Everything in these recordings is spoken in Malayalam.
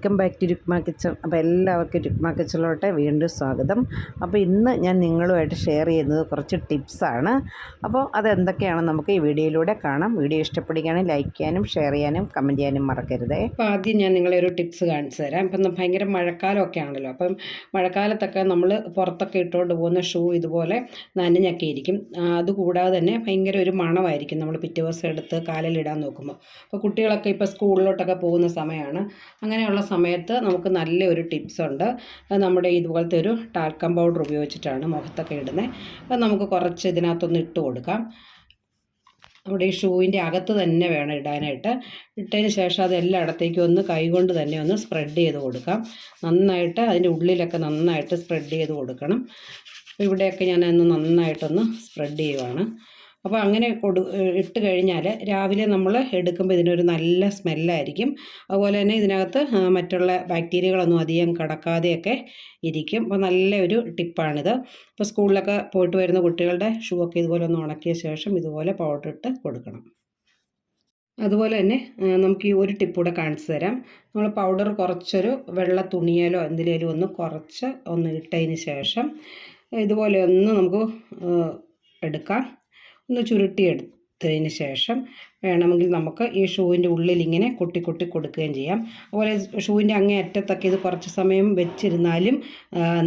Welcome back to Rukma kitchen. അപ്പോൾ എല്ലാവർക്കും രുക്മ കിച്ചണിലോട്ട് വീണ്ടും സ്വാഗതം. അപ്പോൾ ഇന്ന് ഞാൻ നിങ്ങളുമായിട്ട് ഷെയർ ചെയ്യുന്നത് കുറച്ച് ടിപ്സാണ്. അപ്പോൾ അതെന്തൊക്കെയാണ് നമുക്ക് ഈ വീഡിയോയിലൂടെ കാണാം. വീഡിയോ ഇഷ്ടപ്പെടുകയാണെങ്കിൽ ലൈക്ക് ചെയ്യാനും ഷെയർ ചെയ്യാനും കമന്റ് ചെയ്യാനും മറക്കരുത്. അപ്പോൾ ആദ്യം ഞാൻ നിങ്ങളെ ഒരു ടിപ്സ് കാണിച്ചു തരാം. ഇപ്പം ഭയങ്കര മഴക്കാലമൊക്കെ ആണല്ലോ. അപ്പം മഴക്കാലത്തൊക്കെ നമ്മൾ പുറത്തൊക്കെ ഇട്ടുകൊണ്ട് പോകുന്ന ഷൂ ഇതുപോലെ നനഞ്ഞൊക്കെ ഇരിക്കും അതുകൂടാതെ തന്നെ ഭയങ്കര ഒരു മണമായിരിക്കും നമ്മൾ പിറ്റേ ദിവസം എടുത്ത് കാലിലിടാൻ നോക്കുമ്പോൾ. അപ്പോൾ കുട്ടികളൊക്കെ ഇപ്പോൾ സ്കൂളിലോട്ടൊക്കെ പോകുന്ന സമയമാണ്. അങ്ങനെയുള്ള സമയത്ത് നമുക്ക് നല്ലൊരു ടിപ്സ് ഉണ്ട് അത് നമ്മുടെ ഇതുപോലത്തെ ഒരു ടാൽക്കം പൗഡർ ഉപയോഗിച്ചിട്ടാണ് മുഖത്തൊക്കെ ഇടുന്നത് അപ്പം നമുക്ക് കുറച്ച് ഇതിനകത്തൊന്ന് ഇട്ട് കൊടുക്കാം. നമ്മുടെ ഈ ഷൂവിന്റെ അകത്ത് തന്നെ വേണം ഇടാനായിട്ട്. ഇട്ടതിന് ശേഷം അത് എല്ലായിടത്തേക്കും ഒന്ന് കൈകൊണ്ട് തന്നെ ഒന്ന് സ്പ്രെഡ് ചെയ്ത് കൊടുക്കാം. നന്നായിട്ട് അതിന്റെ ഉള്ളിലൊക്കെ നന്നായിട്ട് സ്പ്രെഡ് ചെയ്ത് കൊടുക്കണം. ഇവിടെയൊക്കെ ഞാൻ ഒന്ന് നന്നായിട്ടൊന്ന് സ്പ്രെഡ് ചെയ്യുവാണ്. അപ്പോൾ അങ്ങനെ കൊടു ഇട്ട് കഴിഞ്ഞാൽ രാവിലെ നമ്മൾ എടുക്കുമ്പോൾ ഇതിനൊരു നല്ല സ്മെല്ലായിരിക്കും. അതുപോലെ തന്നെ ഇതിനകത്ത് മറ്റുള്ള ബാക്ടീരിയകളൊന്നും അധികം കടക്കാതെയൊക്കെ ഇരിക്കും. അപ്പോൾ നല്ല ഒരു ടിപ്പാണിത്. ഇപ്പോൾ സ്കൂളിലൊക്കെ പോയിട്ട് വരുന്ന കുട്ടികളുടെ ഷൂ ഒക്കെ ഇതുപോലെ ഒന്ന് ഉണക്കിയ ശേഷം ഇതുപോലെ പൗഡർ ഇട്ട് കൊടുക്കണം. അതുപോലെ തന്നെ നമുക്ക് ഈ ഒരു ടിപ്പ് കൂടെ കാണിച്ചു തരാം. നമ്മൾ പൗഡർ കുറച്ചൊരു വെള്ള തുണിയിലോ എന്തിലേലും ഒന്ന് കുറച്ച് ഒന്ന് ഇട്ടതിന് ശേഷം ഇതുപോലെ ഒന്ന് നമുക്ക് എടുക്കാം. ഒന്ന് ചുരുട്ടിയെടുത്തതിന് ശേഷം വേണമെങ്കിൽ നമുക്ക് ഈ ഷൂവിന്റെ ഉള്ളിൽ ഇങ്ങനെ കൊട്ടി കൊട്ടി കൊടുക്കുകയും ചെയ്യാം. അതുപോലെ ഷൂവിന്റെ അങ്ങേ അറ്റത്തൊക്കെ ഇത് കുറച്ച് സമയം വെച്ചിരുന്നാലും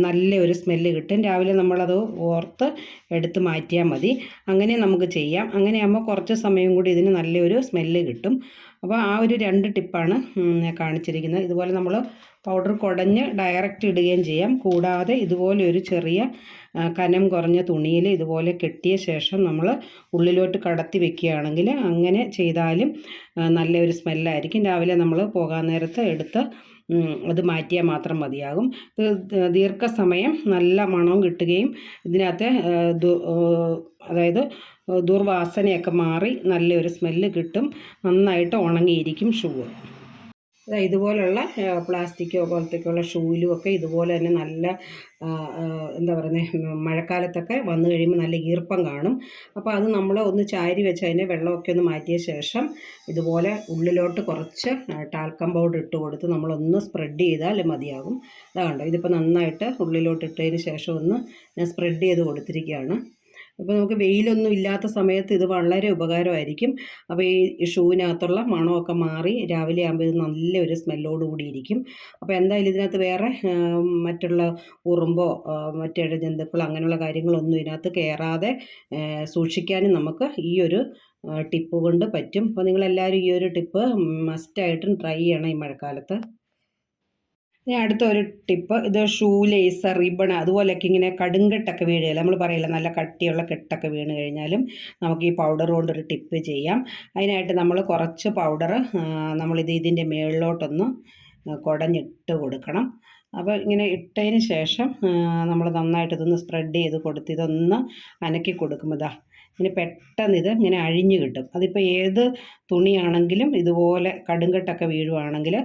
നല്ല ഒരു സ്മെല്ല് കിട്ടും. രാവിലെ നമ്മളത് ഓർത്ത് എടുത്ത് മാറ്റിയാൽ മതി. അങ്ങനെ നമുക്ക് ചെയ്യാം. അങ്ങനെയാകുമ്പോൾ കുറച്ച് സമയം കൂടി ഇതിന് നല്ലൊരു സ്മെല്ല് കിട്ടും. അപ്പോൾ ആ ഒരു രണ്ട് ടിപ്പാണ് കാണിച്ചിരിക്കുന്നത്. ഇതുപോലെ നമ്മൾ പൗഡർ കുടഞ്ഞ് ഡയറക്റ്റ് ഇടുകയും ചെയ്യാം. കൂടാതെ ഇതുപോലെ ഒരു ചെറിയ കനം കുറഞ്ഞ തുണിയിൽ ഇതുപോലെ കെട്ടിയ ശേഷം നമ്മൾ ഉള്ളിലോട്ട് കടത്തി വെക്കുകയാണെങ്കിൽ അങ്ങനെ ചെയ്താലും നല്ലൊരു സ്മെല്ലായിരിക്കും. രാവിലെ നമ്മൾ പോകാൻ നേരത്ത് എടുത്ത് അത് മാറ്റിയാൽ മാത്രം മതിയാകും. ദീർഘസമയം നല്ല മണവും കിട്ടുകയും ഇതിനകത്തെ അതായത് ദുർവാസനയൊക്കെ മാറി നല്ലൊരു സ്മെല്ല് കിട്ടും. നന്നായിട്ട് ഉണങ്ങിയിരിക്കും ഷൂ. ഇതുപോലുള്ള പ്ലാസ്റ്റിക്കോ പോലത്തേക്കുള്ള ഷൂയിലും ഒക്കെ ഇതുപോലെ തന്നെ നല്ല എന്താ പറയുന്നത് മഴക്കാലത്തൊക്കെ വന്നു കഴിയുമ്പോൾ നല്ല ഈർപ്പം കാണും. അപ്പോൾ അത് നമ്മൾ ഒന്ന് ചാരി വെച്ച് അതിനെ വെള്ളമൊക്കെ ഒന്ന് മാറ്റിയ ശേഷം ഇതുപോലെ ഉള്ളിലോട്ട് കുറച്ച് ടാൽക്കം പൗഡർ ഇട്ട് കൊടുത്ത് നമ്മളൊന്ന് സ്പ്രെഡ് ചെയ്താൽ മതിയാകും. അതാണ്ടോ ഇതിപ്പോൾ നന്നായിട്ട് ഉള്ളിലോട്ട് ഇട്ടതിന് ശേഷം ഒന്ന് ഞാൻ സ്പ്രെഡ് ചെയ്ത് കൊടുത്തിരിക്കുകയാണ്. അപ്പോൾ നമുക്ക് വെയിലൊന്നും ഇല്ലാത്ത സമയത്ത് ഇത് വളരെ ഉപകാരമായിരിക്കും. അപ്പോൾ ഈ ഷൂവിനകത്തുള്ള മണമൊക്കെ മാറി രാവിലെ ആകുമ്പോൾ ഇത് നല്ലൊരു സ്മെല്ലോട് കൂടിയിരിക്കും അപ്പോൾ എന്തായാലും ഇതിനകത്ത് വേറെ മറ്റുള്ള ഉറുമ്പോ മറ്റേ ജന്തുക്കൾ അങ്ങനെയുള്ള കാര്യങ്ങളൊന്നും ഇതിനകത്ത് കയറാതെ സൂക്ഷിക്കാനും നമുക്ക് ഈ ഒരു ടിപ്പ് കൊണ്ട് പറ്റും. അപ്പോൾ നിങ്ങളെല്ലാവരും ഈ ഒരു ടിപ്പ് മസ്റ്റായിട്ടും ട്രൈ ചെയ്യണം ഈ മഴക്കാലത്ത്. ഇനി അടുത്ത ഒരു ടിപ്പ് ഇത് ഷൂ ലേസ് റിബൺ അതുപോലെയൊക്കെ ഇങ്ങനെ കടുങ്കെട്ടൊക്കെ വീഴുക നമ്മൾ പറയില്ല നല്ല കട്ടിയുള്ള കെട്ടൊക്കെ വീണ് കഴിഞ്ഞാലും നമുക്ക് ഈ പൗഡർ കൊണ്ടൊരു ടിപ്പ് ചെയ്യാം. അതിനായിട്ട് നമ്മൾ കുറച്ച് പൗഡർ നമ്മളിത് ഇതിന്റെ മുകളിലോട്ടൊന്ന് കുടഞ്ഞിട്ട് കൊടുക്കണം. അപ്പോൾ ഇങ്ങനെ ഇട്ടതിന് ശേഷം നമ്മൾ നന്നായിട്ട് ഇതൊന്ന് സ്പ്രെഡ് ചെയ്ത് കൊടുത്ത് ഇതൊന്ന് അനക്കി കൊടുക്കുമ്പോൾ ഇതാ ഇങ്ങനെ പെട്ടെന്ന് ഇത് ഇങ്ങനെ അഴിഞ്ഞു കിട്ടും. അതിപ്പോൾ ഏത് തുണിയാണെങ്കിലും ഇതുപോലെ കടുങ്കട്ടൊക്കെ വീഴുവാണെങ്കിൽ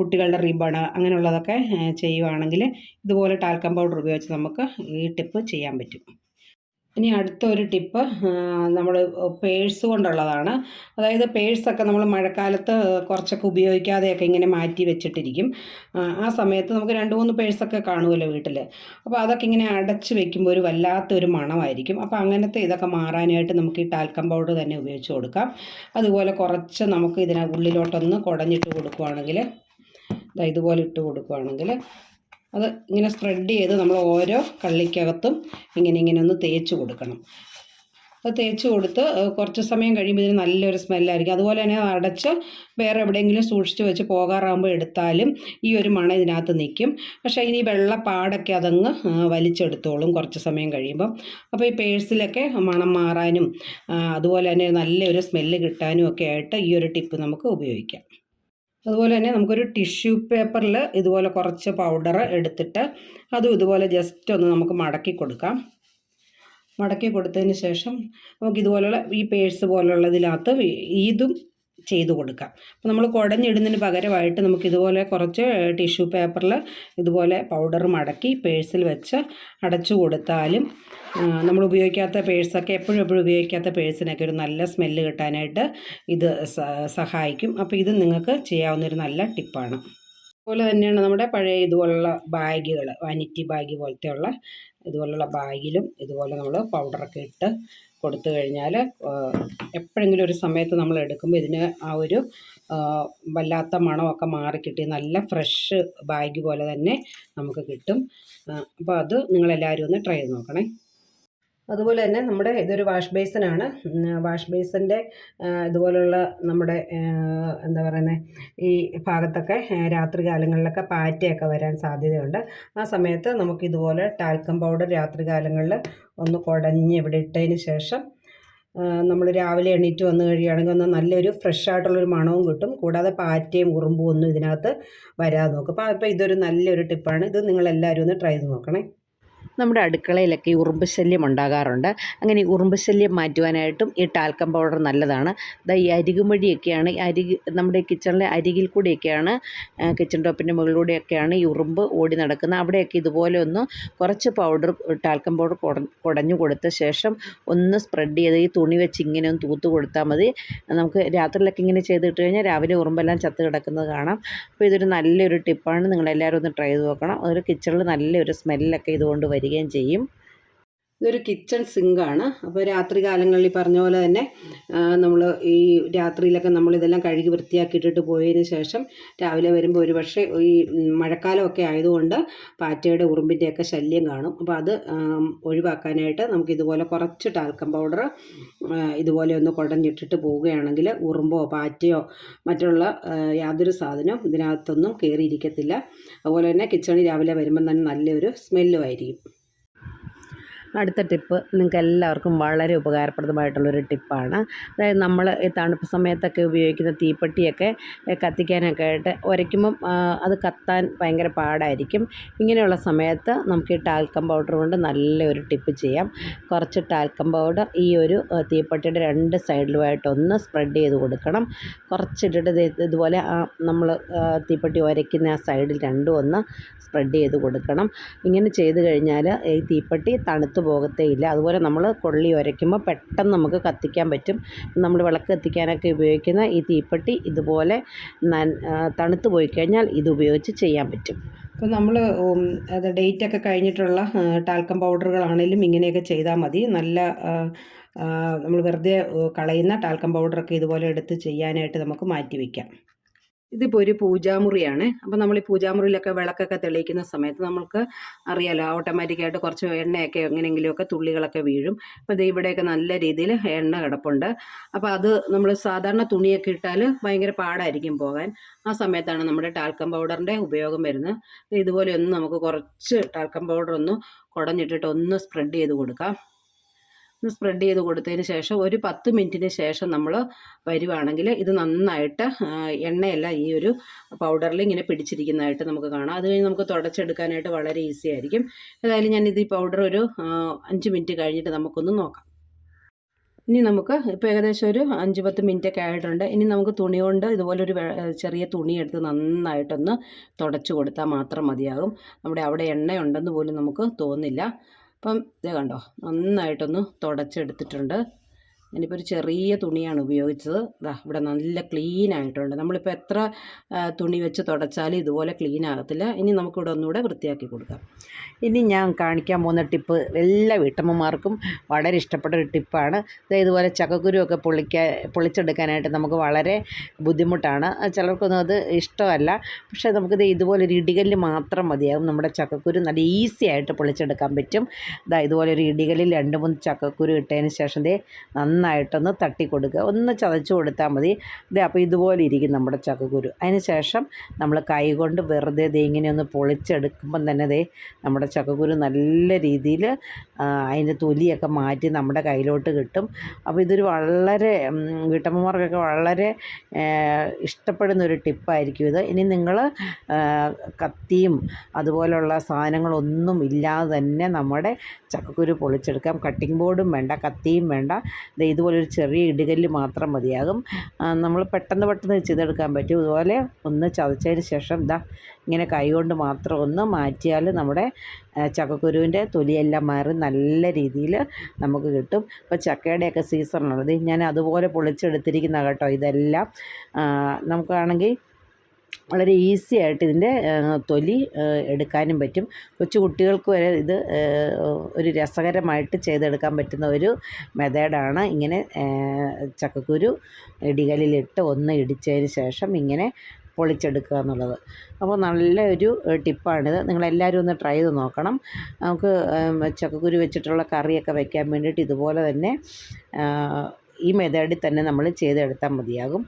കുട്ടികളുടെ റിബൺ അങ്ങനെയുള്ളതൊക്കെ ചെയ്യുവാണെങ്കിൽ ഇതുപോലെ ടാൽക്കം പൗഡർ ഉപയോഗിച്ച് നമുക്ക് ഈ ടിപ്പ് ചെയ്യാൻ പറ്റും. ഇനി അടുത്ത ഒരു ടിപ്പ് നമ്മൾ പേഴ്സ് കൊണ്ടുള്ളതാണ്. അതായത് പേഴ്സൊക്കെ നമ്മൾ മഴക്കാലത്ത് കുറച്ചൊക്കെ ഉപയോഗിക്കാതെയൊക്കെ ഇങ്ങനെ മാറ്റി വെച്ചിട്ടിരിക്കും. ആ, സമയത്ത് നമുക്ക് രണ്ട് മൂന്ന് പേഴ്സൊക്കെ കാണുമല്ലോ വീട്ടിൽ അപ്പോൾ അതൊക്കെ ഇങ്ങനെ അടച്ച് വെക്കുമ്പോൾ ഒരു വല്ലാത്തൊരു മണമായിരിക്കും. അപ്പോൾ അങ്ങനത്തെ ഇതൊക്കെ മാറാനായിട്ട് നമുക്ക് ഈ ടാൽക്കം പൗഡർ തന്നെ ഉപയോഗിച്ച് കൊടുക്കാം. അതുപോലെ കുറച്ച് നമുക്ക് ഇതിനെ ഉള്ളിലോട്ടൊന്ന് കുടഞ്ഞിട്ട് കൊടുക്കുവാണെങ്കിൽ ഇതുപോലെ ഇട്ട് കൊടുക്കുവാണെങ്കിൽ അത് ഇങ്ങനെ സ്പ്രെഡ് ചെയ്ത് നമ്മൾ ഓരോ കള്ളിക്കകത്തും ഇങ്ങനെ ഇങ്ങനെ ഒന്ന് തേച്ച് കൊടുക്കണം. അത് തേച്ച് കൊടുത്ത് കുറച്ച് സമയം കഴിയുമ്പോൾ ഇതിന് നല്ലൊരു സ്മെല്ലായിരിക്കും അതുപോലെ തന്നെ അടച്ച് വേറെ എവിടെയെങ്കിലും സൂക്ഷിച്ച് വെച്ച് പോകാറാകുമ്പോൾ എടുത്താലും ഈ ഒരു മണം ഇതിനകത്ത് നിൽക്കും പക്ഷേ ഇനി വെള്ളപ്പാടൊക്കെ അതങ്ങ് വലിച്ചെടുത്തോളും കുറച്ച് സമയം കഴിയുമ്പം. അപ്പോൾ ഈ പേഴ്സിലൊക്കെ മണം മാറാനും അതുപോലെ തന്നെ നല്ലൊരു സ്മെല്ല് കിട്ടാനും ഒക്കെ ആയിട്ട് ഈ ഒരു ടിപ്പ് നമുക്ക് ഉപയോഗിക്കാം. അതുപോലെ തന്നെ നമുക്കൊരു ടിഷ്യൂ പേപ്പറിൽ ഇതുപോലെ കുറച്ച് പൗഡർ എടുത്തിട്ട് അതും ഇതുപോലെ ജസ്റ്റ് ഒന്ന് നമുക്ക് മടക്കി കൊടുക്കാം. മടക്കി കൊടുത്തതിന് ശേഷം നമുക്ക് ഇതുപോലുള്ള ഈ പേഴ്സ് പോലുള്ളതിനകത്ത് ഇതും ചെയ്ത് കൊടുക്കാം. അപ്പോൾ നമ്മൾ കുടഞ്ഞിടുന്നതിന് പകരമായിട്ട് നമുക്ക് ഇതുപോലെ കുറച്ച് ടിഷ്യൂ പേപ്പറിൽ ഇതുപോലെ പൗഡർ മടക്കി പേഴ്സിൽ വെച്ച് അടച്ചു കൊടുത്താലും നമ്മൾ ഉപയോഗിക്കാത്ത പേഴ്സൊക്കെ എപ്പോഴും എപ്പോഴും ഉപയോഗിക്കാത്ത പേഴ്സിനൊക്കെ ഒരു നല്ല സ്മെല്ല് കിട്ടാനായിട്ട് ഇത് സഹായിക്കും. അപ്പോൾ ഇത് നിങ്ങൾക്ക് ചെയ്യാവുന്നൊരു നല്ല ടിപ്പാണ്. അതുപോലെ തന്നെയാണ് നമ്മുടെ പഴയ ഇതുപോലുള്ള ബാഗുകൾ വാനിറ്റി ബാഗ് പോലത്തെയുള്ള ഇതുപോലുള്ള ബാഗിലും ഇതുപോലെ നമ്മൾ പൗഡറൊക്കെ ഇട്ട് കൊടുത്തു കഴിഞ്ഞാൽ എപ്പോഴെങ്കിലും ഒരു സമയത്ത് നമ്മൾ എടുക്കുമ്പോൾ ഇതിന് ആ ഒരു വല്ലാത്ത മണമൊക്കെ മാറിക്കിട്ടി നല്ല ഫ്രഷ് ബാഗ് പോലെ തന്നെ നമുക്ക് കിട്ടും. അപ്പോൾ അത് നിങ്ങളെല്ലാവരും ഒന്ന് ട്രൈ ചെയ്ത് നോക്കണേ. അതുപോലെ തന്നെ നമ്മുടെ ഇതൊരു വാഷ് ബേസിനാണ്. വാഷ് ബേസിന്റെ ഇതുപോലുള്ള നമ്മുടെ എന്താ പറയുന്നത് ഈ ഭാഗത്തൊക്കെ രാത്രി കാലങ്ങളിലൊക്കെ പാറ്റയൊക്കെ വരാൻ സാധ്യതയുണ്ട്. ആ സമയത്ത് നമുക്ക് ഇതുപോലെ ടാൽക്കം പൗഡർ രാത്രി കാലങ്ങളിൽ ഒന്ന് കുടഞ്ഞ് ഇവിടെ ഇട്ടതിന് ശേഷം നമ്മൾ രാവിലെ എണീറ്റ് വന്നു കഴിയുകയാണെങ്കിൽ ഒന്ന് നല്ലൊരു ഫ്രഷ് ആയിട്ടുള്ളൊരു മണവും കിട്ടും. കൂടാതെ പാറ്റയും ഉറുമ്പും ഒന്നും ഇതിനകത്ത് വരാതെ നോക്കും. അപ്പോൾ അപ്പോൾ ഇതൊരു നല്ലൊരു ടിപ്പാണ്. ഇത് നിങ്ങളെല്ലാവരും ഒന്ന് ട്രൈ ചെയ്ത് നോക്കണേ. നമ്മുടെ അടുക്കളയിലൊക്കെ ഈ ഉറുമ്പ് ശല്യം ഉണ്ടാകാറുണ്ട്. അങ്ങനെ ഈ ഉറുമ്പ് ശല്യം മാറ്റുവാനായിട്ടും ഈ ടാൽക്കം പൗഡർ നല്ലതാണ്. ദാ ഈ അരികുമഴിയൊക്കെയാണ് ഈ അരികി നമ്മുടെ കിച്ചണിലെ അരികിൽ കൂടിയൊക്കെയാണ് കിച്ചൺ ടോപ്പിന്റെ മുകളിലൂടെയൊക്കെയാണ് ഈ ഉറുമ്പ് ഓടി നടക്കുന്നത്. അവിടെയൊക്കെ ഇതുപോലെ ഒന്ന് കുറച്ച് പൗഡർ ടാൽക്കം പൗഡർ കുടഞ്ഞു കൊടുത്ത ശേഷം ഒന്ന് സ്പ്രെഡ് ചെയ്ത് ഈ തുണി വെച്ച് ഇങ്ങനെ ഒന്ന് തൂത്ത് കൊടുത്താൽ മതി. നമുക്ക് രാത്രിയിലൊക്കെ ഇങ്ങനെ ചെയ്തിട്ട് കഴിഞ്ഞാൽ രാവിലെ ഉറുമ്പെല്ലാം ചത്ത് കിടക്കുന്നത് കാണാം. അപ്പോൾ ഇതൊരു നല്ലൊരു ടിപ്പാണ്. നിങ്ങളെല്ലാവരും ഒന്ന് ട്രൈ ചെയ്ത് നോക്കണം. അതൊരു കിച്ചണിൽ നല്ലൊരു സ്മെല്ലൊക്കെ ഇതുകൊണ്ട് വരികയും ചെയ്യും ഇതൊരു കിച്ചൺ സിങ്കാണ് അപ്പോൾ രാത്രി കാലങ്ങളിൽ പറഞ്ഞ പോലെ തന്നെ നമ്മൾ ഈ രാത്രിയിലൊക്കെ നമ്മൾ ഇതെല്ലാം കഴുകി വൃത്തിയാക്കിയിട്ടിട്ട് പോയതിന് ശേഷം രാവിലെ വരുമ്പോൾ ഒരു പക്ഷേ ഈ മഴക്കാലമൊക്കെ ആയതുകൊണ്ട് പാറ്റയുടെ ഉറുമ്പിന്റെയൊക്കെ ശല്യം കാണും. അപ്പോൾ അത് ഒഴിവാക്കാനായിട്ട് നമുക്ക് ഇതുപോലെ കുറച്ച് ടാൽക്കം പൗഡർ ഇതുപോലെ ഒന്ന് കുടഞ്ഞിട്ടിട്ട് പോവുകയാണെങ്കിൽ ഉറുമ്പോ പാറ്റയോ മറ്റുള്ള യാതൊരു സാധനവും ഇതിനകത്തൊന്നും കയറിയിരിക്കത്തില്ല അതുപോലെ തന്നെ കിച്ചണിൽ രാവിലെ വരുമ്പം തന്നെ നല്ലൊരു സ്മെല്ലും ആയിരിക്കും. അടുത്ത ടിപ്പ് നിങ്ങൾക്ക് എല്ലാവർക്കും വളരെ ഉപകാരപ്രദമായിട്ടുള്ളൊരു ടിപ്പാണ്. അതായത് നമ്മൾ ഈ തണുപ്പ് സമയത്തൊക്കെ ഉപയോഗിക്കുന്ന തീപ്പെട്ടിയൊക്കെ കത്തിക്കാനൊക്കെ ആയിട്ട് ഉരയ്ക്കുമ്പം അത് കത്താൻ ഭയങ്കര പാടായിരിക്കും. ഇങ്ങനെയുള്ള സമയത്ത് നമുക്ക് ഈ ടാൽക്കം പൗഡർ കൊണ്ട് നല്ലൊരു ടിപ്പ് ചെയ്യാം. കുറച്ച് ടാൽക്കം പൗഡർ ഈ ഒരു തീപ്പെട്ടിയുടെ രണ്ട് സൈഡിലുമായിട്ടൊന്ന് സ്പ്രെഡ് ചെയ്ത് കൊടുക്കണം. കുറച്ചിട്ടിട്ട് ഇതുപോലെ നമ്മൾ തീപ്പെട്ടി ഉരയ്ക്കുന്ന ആ സൈഡിൽ രണ്ടും ഒന്ന് സ്പ്രെഡ് ചെയ്ത് കൊടുക്കണം. ഇങ്ങനെ ചെയ്ത് കഴിഞ്ഞാൽ ഈ തീപ്പെട്ടി തണുത്ത് പോകത്തേ ഇല്ല അതുപോലെ നമ്മൾ കൊള്ളി ഉരയ്ക്കുമ്പോൾ പെട്ടെന്ന് നമുക്ക് കത്തിക്കാൻ പറ്റും. നമ്മൾ വിളക്ക് കത്തിക്കാനൊക്കെ ഉപയോഗിക്കുന്ന ഈ തീപ്പെട്ടി ഇതുപോലെ തണുത്ത് പോയി കഴിഞ്ഞാൽ ഇത് ഉപയോഗിച്ച് ചെയ്യാൻ പറ്റും. അപ്പോൾ നമ്മൾ അത് ഡേറ്റ് ഒക്കെ കഴിഞ്ഞിട്ടുള്ള ടാൽക്കം പൗഡറുകളാണെങ്കിലും ഇങ്ങനെയൊക്കെ ചെയ്താൽ മതി. നല്ല നമ്മൾ വെറുതെ കളയുന്ന ടാൽക്കം പൗഡറൊക്കെ ഇതുപോലെ എടുത്ത് ചെയ്യാനായിട്ട് നമുക്ക് മാറ്റി വയ്ക്കാം ഇതിപ്പോൾ ഒരു പൂജാമുറിയാണ്. അപ്പോൾ നമ്മൾ ഈ പൂജാമുറിയിലൊക്കെ വിളക്കൊക്കെ തെളിയിക്കുന്ന സമയത്ത് നമ്മൾക്ക് അറിയാലോ ഓട്ടോമാറ്റിക്കായിട്ട് കുറച്ച് എണ്ണയൊക്കെ എങ്ങനെയെങ്കിലുമൊക്കെ തുള്ളികളൊക്കെ വീഴും. അപ്പോൾ ഇത് ഇവിടെയൊക്കെ നല്ല രീതിയിൽ എണ്ണ കിടപ്പുണ്ട്. അപ്പോൾ അത് നമ്മൾ സാധാരണ തുണിയൊക്കെ ഇട്ടാൽ ഭയങ്കര പാടായിരിക്കും പോകാൻ. ആ സമയത്താണ് നമ്മുടെ ടാൽക്കം പൗഡറിന്റെ ഉപയോഗം വരുന്നത്. ഇതുപോലെ ഒന്ന് നമുക്ക് കുറച്ച് ടാൽക്കം പൗഡർ ഒന്ന് കുടഞ്ഞിട്ടിട്ട് ഒന്ന് സ്പ്രെഡ് ചെയ്ത് കൊടുക്കാം. ഒന്ന് സ്പ്രെഡ് ചെയ്ത് കൊടുത്തതിന് ശേഷം ഒരു പത്ത് മിനിറ്റിന് ശേഷം നമ്മൾ വരുവാണെങ്കിൽ ഇത് നന്നായിട്ട് എണ്ണയല്ല ഈ ഒരു പൗഡറിൽ ഇങ്ങനെ പിടിച്ചിരിക്കുന്നതായിട്ട് നമുക്ക് കാണാം. അത് കഴിഞ്ഞ് നമുക്ക് തുടച്ചെടുക്കാനായിട്ട് വളരെ ഈസി ആയിരിക്കും. ഏതായാലും ഞാൻ ഇത് ഈ പൗഡർ ഒരു അഞ്ച് മിനിറ്റ് കഴിഞ്ഞിട്ട് നമുക്കൊന്ന് നോക്കാം. ഇനി നമുക്ക് ഇപ്പോൾ ഏകദേശം ഒരു അഞ്ച് പത്ത് മിനിറ്റ് ഒക്കെ ആയിട്ടുണ്ട്. ഇനി നമുക്ക് തുണി കൊണ്ട് ഇതുപോലെ ഒരു ചെറിയ തുണി എടുത്ത് നന്നായിട്ടൊന്ന് തുടച്ചു കൊടുത്താൽ മാത്രം മതിയാകും. നമ്മുടെ അവിടെ എണ്ണയുണ്ടെന്ന് പോലും നമുക്ക് തോന്നില്ല. അപ്പം ഇത് കണ്ടോ നന്നായിട്ടൊന്ന് തുടച്ചെടുത്തിട്ടുണ്ട്. ഞാനിപ്പോൾ ഒരു ചെറിയ തുണിയാണ് ഉപയോഗിച്ചത്. ദാ ഇവിടെ നല്ല ക്ലീൻ ആയിട്ടുണ്ട്. നമ്മളിപ്പോൾ എത്ര തുണി വെച്ച് തുടച്ചാലും ഇതുപോലെ ക്ലീൻ ആകത്തില്ല. ഇനി നമുക്കിവിടെ ഒന്നുകൂടെ വൃത്തിയാക്കി കൊടുക്കാം. ഇനി ഞാൻ കാണിക്കാൻ പോകുന്ന ടിപ്പ് എല്ലാ വീട്ടമ്മമാർക്കും വളരെ ഇഷ്ടപ്പെട്ട ഒരു ടിപ്പാണ് ഇതുപോലെ ചക്കക്കുരുവൊക്കെ പൊളിക്കാൻ പൊളിച്ചെടുക്കാനായിട്ട് നമുക്ക് വളരെ ബുദ്ധിമുട്ടാണ്. ചിലർക്കൊന്നും അത് ഇഷ്ടമല്ല. പക്ഷേ നമുക്കിത് ഇതുപോലെ ഒരു ഇടികല്ല് മാത്രം മതിയാകും നമ്മുടെ ചക്കക്കുരു നല്ല ഈസി ആയിട്ട് പൊളിച്ചെടുക്കാൻ പറ്റും. ഇതാ ഇതുപോലെ ഒരു ഇടികല്ലിൽ രണ്ട് മൂന്ന് ചക്കക്കുരു ഇട്ടതിന് ശേഷം ദേ നന്നായിട്ടൊന്ന് തട്ടി കൊടുക്കുക ഒന്ന് ചതച്ച് കൊടുത്താൽ മതി. ദേ അപ്പോൾ ഇതുപോലെ ഇരിക്കും നമ്മുടെ ചക്കക്കുരു അതിന് ശേഷം നമ്മൾ കൈ കൊണ്ട് വെറുതെ ദേ ഇങ്ങനെ ഒന്ന് പൊളിച്ചെടുക്കുമ്പം തന്നെ ദേ നമ്മുടെ ചക്കക്കുരു നല്ല രീതിയിൽ അതിന്റെ തൊലിയൊക്കെ മാറ്റി നമ്മുടെ കയ്യിലോട്ട് കിട്ടും. അപ്പോൾ ഇതൊരു വളരെ വീട്ടമ്മമാർക്കൊക്കെ വളരെ ഇഷ്ടപ്പെടുന്ന ഒരു ടിപ്പായിരിക്കും ഇത്. ഇനി നിങ്ങൾ കത്തിയും അതുപോലുള്ള സാധനങ്ങളൊന്നും ഇല്ലാതെ തന്നെ നമ്മുടെ ചക്കക്കുരു പൊളിച്ചെടുക്കാം. കട്ടിംഗ് ബോർഡും വേണ്ട കത്തിയും വേണ്ട. ദേ ഇതുപോലൊരു ചെറിയ ഇടുകല്ല് മാത്രം മതിയാകും. നമ്മൾ പെട്ടെന്ന് പെട്ടെന്ന് ചെയ്തെടുക്കാൻ പറ്റും. ഇതുപോലെ ഒന്ന് ചതച്ചതിന് ശേഷം ഇതാ ഇങ്ങനെ കൈകൊണ്ട് മാത്രം ഒന്ന് മാറ്റിയാൽ നമ്മുടെ ചക്കക്കുരുവിന്റെ തൊലിയെല്ലാം മാറി നല്ല രീതിയിൽ നമുക്ക് കിട്ടും. ഇപ്പോൾ ചക്കയുടെയൊക്കെ സീസണുള്ളത് ഞാൻ അതുപോലെ പൊളിച്ചെടുത്തിരിക്കുന്ന കേട്ടോ ഇതെല്ലാം. നമുക്കാണെങ്കിൽ വളരെ ഈസി ആയിട്ട് ഇതിന്റെ തൊലി എടുക്കാനും പറ്റും. കൊച്ചു കുട്ടികൾക്ക് വരെ ഇത് ഒരു രസകരമായിട്ട് ചെയ്തെടുക്കാൻ പറ്റുന്ന ഒരു മെത്തേഡാണ് ഇങ്ങനെ ചക്കക്കുരു ഇടികലിലിട്ട് ഒന്ന് ഇടിച്ചതിന് ശേഷം ഇങ്ങനെ പൊളിച്ചെടുക്കുക എന്നുള്ളത്. അപ്പോൾ നല്ലൊരു ടിപ്പാണിത്. നിങ്ങളെല്ലാവരും ഒന്ന് ട്രൈ ചെയ്ത് നോക്കണം. നമുക്ക് ചക്കക്കുരു വെച്ചിട്ടുള്ള കറിയൊക്കെ വയ്ക്കാൻ വേണ്ടിയിട്ട് ഇതുപോലെ തന്നെ ഈ മെത്തേഡിൽ തന്നെ നമ്മൾ ചെയ്തെടുത്താൽ മതിയാകും.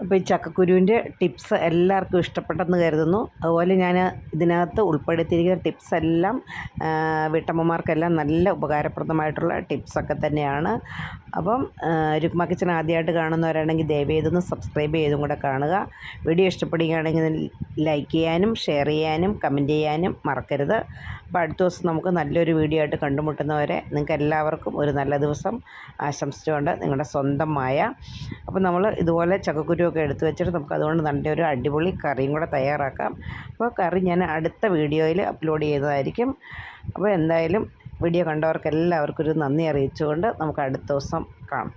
അപ്പോൾ ഈ ചക്കക്കുരുവിന്റെ ടിപ്സ് എല്ലാവർക്കും ഇഷ്ടപ്പെട്ടെന്ന് കരുതുന്നു. അതുപോലെ ഞാൻ ഇതിനകത്ത് ഉൾപ്പെടുത്തിയിരിക്കുന്ന ടിപ്സ് എല്ലാം വീട്ടമ്മമാർക്കെല്ലാം നല്ല ഉപകാരപ്രദമായിട്ടുള്ള ടിപ്സൊക്കെ തന്നെയാണ്. അപ്പം രുക്മ കിച്ചൻ ആദ്യമായിട്ട് കാണുന്നവരാണെങ്കിൽ ദയവ് സബ്സ്ക്രൈബ് ചെയ്തും കൂടെ കാണുക. വീഡിയോ ഇഷ്ടപ്പെടുകയാണെങ്കിൽ ലൈക്ക് ചെയ്യാനും ഷെയർ ചെയ്യാനും കമന്റ് ചെയ്യാനും മറക്കരുത്. അപ്പോൾ അടുത്ത ദിവസം നമുക്ക് നല്ലൊരു വീഡിയോ ആയിട്ട് കണ്ടുമുട്ടുന്നവരെ നിങ്ങൾക്ക് എല്ലാവർക്കും ഒരു നല്ല ദിവസം ആശംസിച്ചുകൊണ്ട് നിങ്ങളുടെ സ്വന്തമായ. അപ്പോൾ നമ്മൾ ഇതുപോലെ ചക്കക്കുരുവൊക്കെ എടുത്തു വെച്ചിട്ട് നമുക്ക് അതുകൊണ്ട് നല്ല ഒരു അടിപൊളി കറിയും കൂടെ തയ്യാറാക്കാം. അപ്പോൾ കറി ഞാൻ അടുത്ത വീഡിയോയിൽ അപ്ലോഡ് ചെയ്തതായിരിക്കും. അപ്പോൾ എന്തായാലും വീഡിയോ കണ്ടവർക്ക് എല്ലാവർക്കും ഒരു നന്ദി അറിയിച്ചുകൊണ്ട് നമുക്ക് അടുത്ത ദിവസം കാണാം.